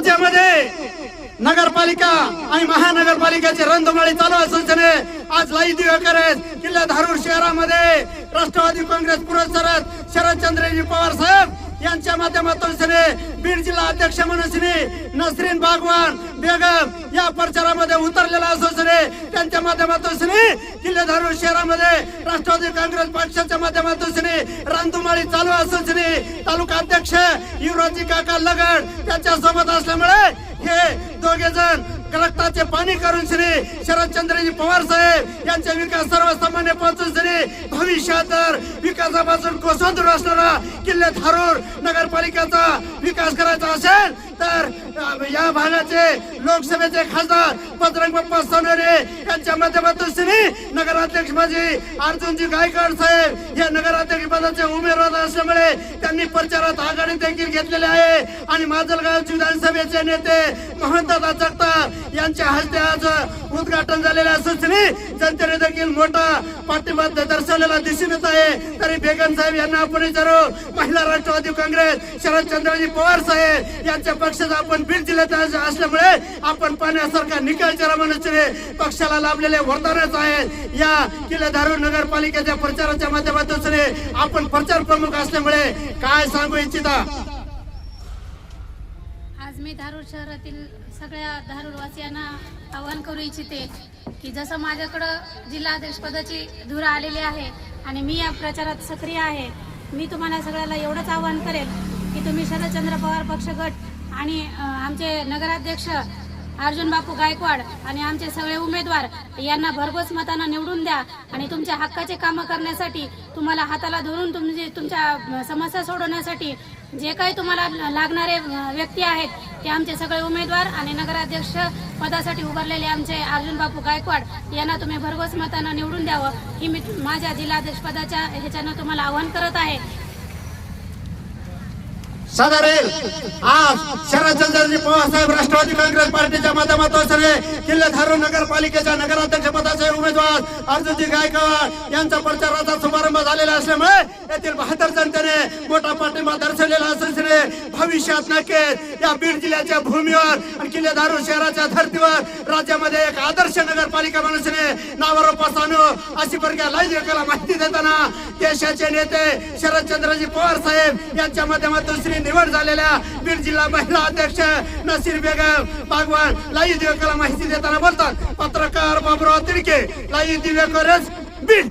राज्यामध्ये नगरपालिका आणि महानगरपालिकेचे रणधुमाळी चालू असल्याने आज लाई दिवेकर करेल. किल्ला धारूर शहरामध्ये राष्ट्रवादी काँग्रेस पुरस्कार शरदचंद्रजी पवार साहेब यांच्या माध्यमातून सने बीड जिल्हा अध्यक्ष म्हणून सने नसरीन बागवान बेगम या प्रचारामध्ये उतरलेला असो सने त्यांच्या माध्यमातून सने किल्ले धारूर शहरामध्ये राष्ट्रवादी काँग्रेस पक्षाच्या माध्यमातून सने रणधुमाळी चालू असून सने तालुका अध्यक्ष युवराजी काका लगड त्यांच्यासोबत असल्यामुळे हे दोघे जण रक्ताचे पाणी करून श्री शरदचंद्रजी पवार साहेब यांचे विकास सर्वसामान्य पोहोचून श्री भविष्यात विकासापासून कोसळून असणारा किल्ले थारूर नगरपालिकेचा विकास करायचा असेल तर या भागाचे लोकसभेचे खासदार बजरंग बाप्पा सोनेरे यांच्या माध्यमातून श्री नगराध्यक्ष माझी अर्जुनजी गायकवाड साहेब हे नगराध्यक्ष पदाचे उमेदवार असल्यामुळे त्यांनी प्रचारात आघाडी देखील घेतलेली आहे. आणि माजलगाव विधानसभेचे नेते महंत जगताप यांच्या हस्ते आज उद्घाटन असतं श्री जनतेने देखील मोठा पाठिंबा दर्शवलेला दिसून येत आहे. तरी बेगम साहेब यांना आपण विचारू महिला राष्ट्रवादी काँग्रेस शरदचंद्रजी पवार साहेब यांच्या पक्षाचा आपण बीड जिल्ह्यात असल्यामुळे आपण पाण्यासारखा निकाल चरा पक्षाला लाभलेले वरदानच आहे या किल्ले धारूर नगरपालिकेच्या प्रचाराच्या माध्यमातून आपण प्रचार प्रमुख असल्यामुळे काय सांगू इच्छिता? आज मी धारूर शहरातील सगळ्या धारूरवासियांना आवाहन करू इच्छिते की जसं माझ्याकडं जिल्हाध्यक्षपदाची धुरा आलेली आहे आणि मी या प्रचारात सक्रिय आहे मी तुम्हाला सगळ्याला एवढंच आवाहन करेल की तुम्ही शरदचंद्र पवार पक्ष गट आणि आमचे नगराध्यक्ष अर्जुन बापू गायकवाड आणि आमचे सगळे उमेदवार यांना भरघोस मतानं निवडून द्या आणि तुमच्या हक्काचे कामं करण्यासाठी तुम्हाला हाताला धरून तुमचे तुमच्या समस्या सोडवण्यासाठी जे काही तुम्हाला लागणारे व्यक्ती आहेत ते आमचे सगळे उमेदवार आणि नगराध्यक्ष पदासाठी उभारलेले आमचे अर्जुन बापू गायकवाड यांना तुम्ही भरघोस मतानं निवडून द्यावं. ही मी माझ्या जिल्हाध्यक्ष पदाच्या ह्याच्यानं तुम्हाला आवाहन करत आहे. साधारेल आज शरदचंद्रजी पवार साहेब राष्ट्रवादी काँग्रेस पार्टीच्या माध्यमातून सगळे किल्ले नगरपालिकेच्या नगराध्यक्ष पदाचे उमेदवार अर्जुनजी गायकवाड यांचा प्रचाराचा शुभारंभ झालेला असल्यामुळे येथील बहादर जनतेने मोठा पाठिंबा दर्शवलेला असल्याने भविष्यात नक्कीच या बीड जिल्ह्याच्या भूमीवर आणि किल्लेधारू शहराच्या धर्तीवर राज्यामध्ये एक आदर्श नगरपालिका म्हणून नावारोपास आणू अशी प्रक्रिया लाईव्ह माहिती देताना देशाचे नेते शरदचंद्रजी पवार साहेब यांच्या माध्यमातून श्री निवड झालेल्या बीड जिल्हा महिला अध्यक्ष नसीर बेगम बागवान लाई दिवेकरला माहिती देताना बोलतात. पत्रकार बाबुराव तिडके लाई दिवेकरच बीड